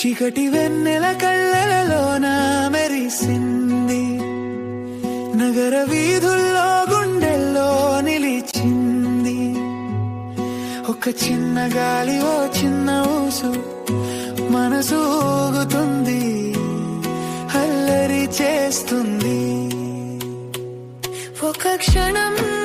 చీకటి వెన్నెల కళ్ళలోన మెరిసింది. నగర వీధుల్లో గుండెల్లో నిలిచింది. ఒక చిన్న గాలి ఓ చిన్న ఊసు మనసు ఊగుతుంది అల్లరి చేస్తుంది. ఒక క్షణం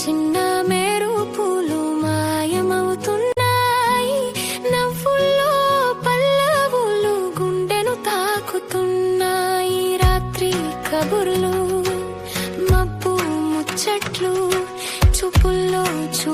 చిన్న మేరు మెరుపులు మాయమవుతున్నాయి. నవ్వుల్లో పల్లవులు గుండెను తాకుతున్నాయి. రాత్రి కబుర్లు మబ్బు ముచ్చట్లు చూపుల్లో చూ